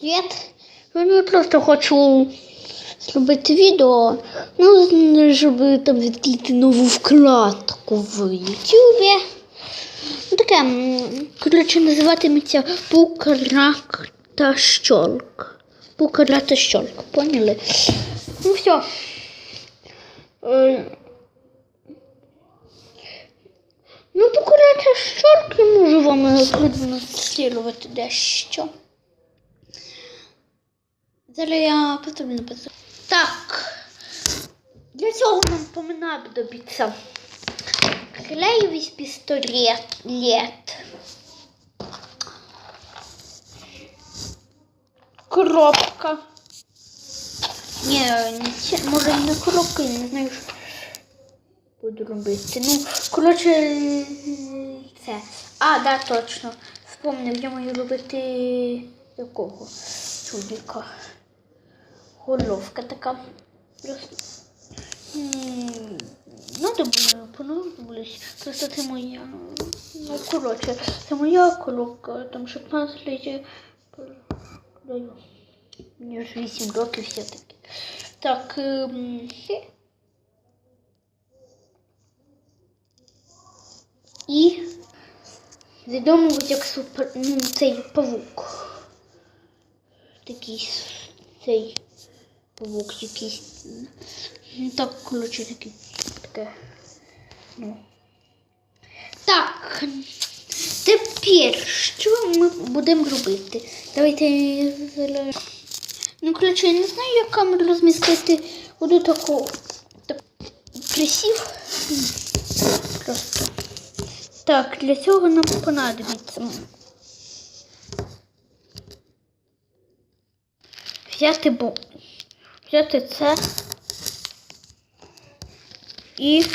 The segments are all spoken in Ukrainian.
Привіт. Ну, я просто хочу зробити відео, ну, щоб там відкрити нову вкладку в Ютубі. Ну, таке, коротше, називатиметься Пукрак та щолк. Пукара та щолк, поняли? Ну все. Ну, пукара та щолк я можу вам продемонструвати дещо. Зараз я потрібно написати. Так. Для цього нам понадобиться клеєвий пістолет. Лет. Коробка. Ні, може не коробка, не знаю, що буду робити. Ну, коротше, це. А, да, точно. Вспомнив, я маю робити якого чудика. Головка така. Просто. Надо було, понадобилось. Просто це моя. Ну, коротше, це моя коробка, там 16 літрів. Даю. Мені ж 8 років все-таки. Так. ем. І відомо як супер, ну, цей павук. Такий цей павук якийсь. Ну так, коротше, такий. Таке. Ну. Так. Тепер що ми будемо робити? Давайте. Ну, коротше, я не знаю, як камеру розмістити. Буду таку так, присів. Просто. Так, для цього нам понадобиться взяти бу... взяти це і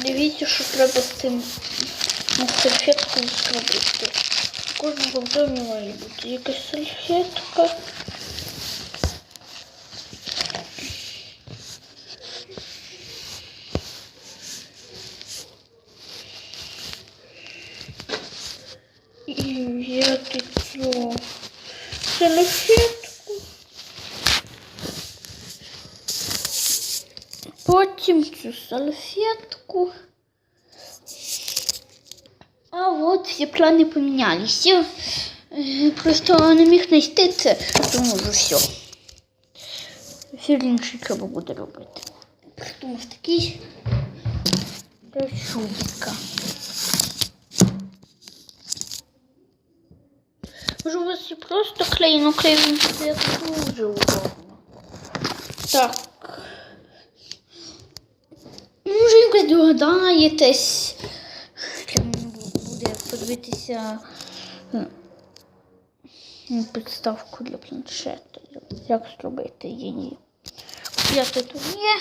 дивіться, що треба з цим салфеткою зробити. Кожного в домі має бути якась салфетка. І взяти цю салфетку. Потім цю салфетку. А от всі плани помінялися. Е, Просто не міг знайти це, тому вже все. Все інше треба буде робити. Придумав такий для просто клей, ну клей він це дуже удобно. Так. Може, якось догадаєтесь. Буде подивитися підставку для планшета. Як зробити її. Я тут є.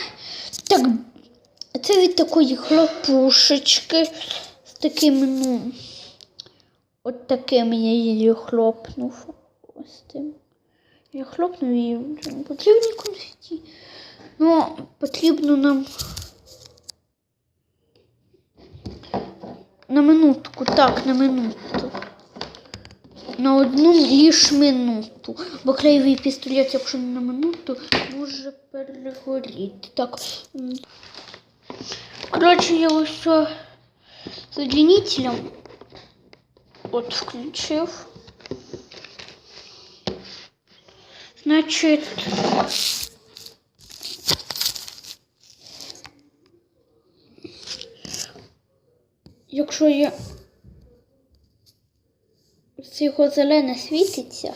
Так, це від такої хлопушечки з такими, ну, от таким я її хлопнув. Ось тим. Я хлопнув її вже не потрібні конфеті. Ну, потрібно нам на минутку, так, на минуту. На одну ліж минуту. Бо клеєвий пістолет, якщо не на минуту, може перегоріти. Так. Коротше, я ось з удлінителем от включив. Значить, якщо я це зелене світиться.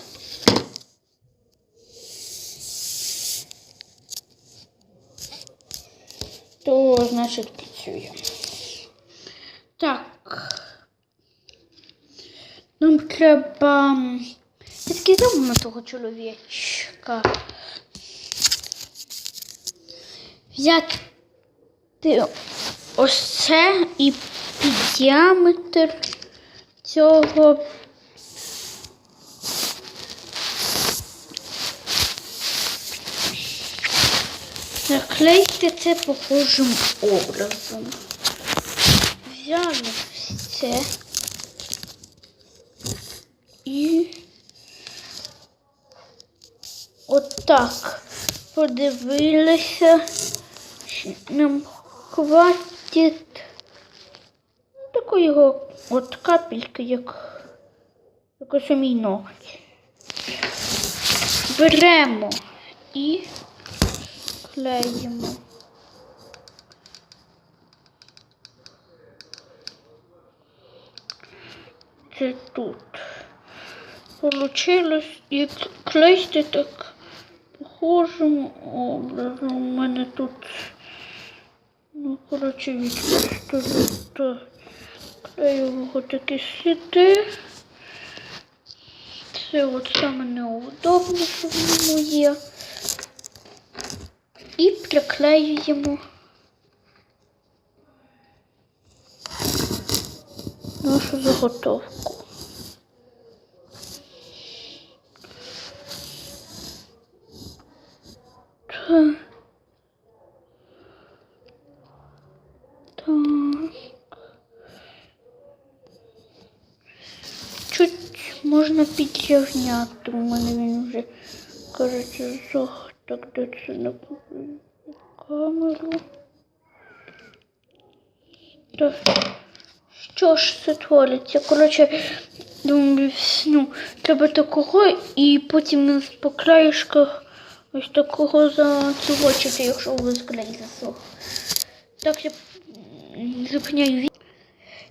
То значить працює. Так. Нам треба. Я такий на того чоловічка. Взяти ось це і під діаметр цього наклейте це похожим образом. Взяли це І отак подивилися. Нам хватить такої от капельки, як, як ось у мій ноготь. Беремо і клеїмо. Це тут. Получилось і клеїти так похожим образом. У мене тут, ну, коротше, від пістолета клею його таки сюди. Це от саме неудобно, що в ньому є. І приклеюємо нашу заготовку. Так. Так. Чуть можна підрівняти. У мене він вже, кажеться, зох. Так, де це на камеру. Так. Що ж це твориться? Коротше, ну, треба такого і потім по краєшках ось такого зацівочити, якщо у вас клей засох. Так я зупиняю.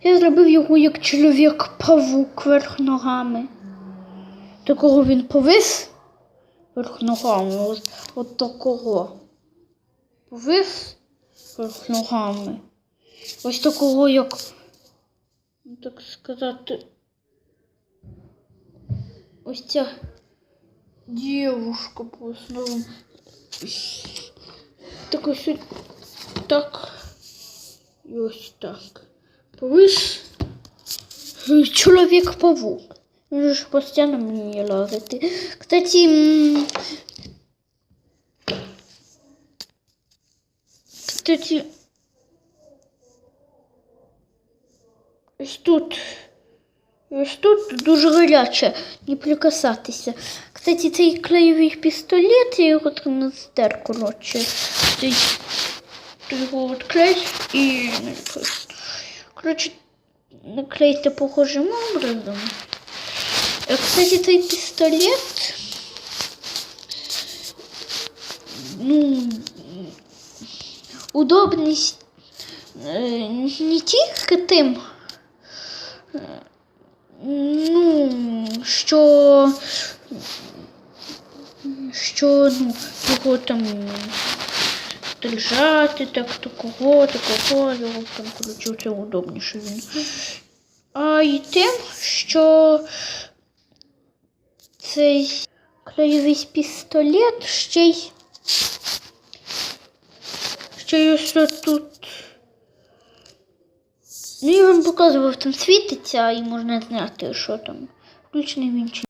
Я зробив його як чоловік-павук верх ногами. Такого він повис верх ногами. От, от такого. Повис верх ногами. Ось такого, як, ну, так сказати, ось ця дівушка по основному. Так ось так. І ось так. Повис чоловік-павук. Він же ж постійно мені лазити. Кстати, кстати, ось тут, ось тут дуже гаряче, не прикасатися. Кстати, цей клеєвий пістолет, я його не здер, коротше. Ти його відклеїш і коротше, наклейте похожим образом. Кстати, цей пістолет, ну, удобний е, не тільки тим, ну, що, що ну, його там держати, так такого, такого, його там, коротше, це удобніше він. А і тим, що цей краєвий пістолет ще й ще й ось тут. Ну, я вам показував, там світиться і можна знати, що там. Включений він чи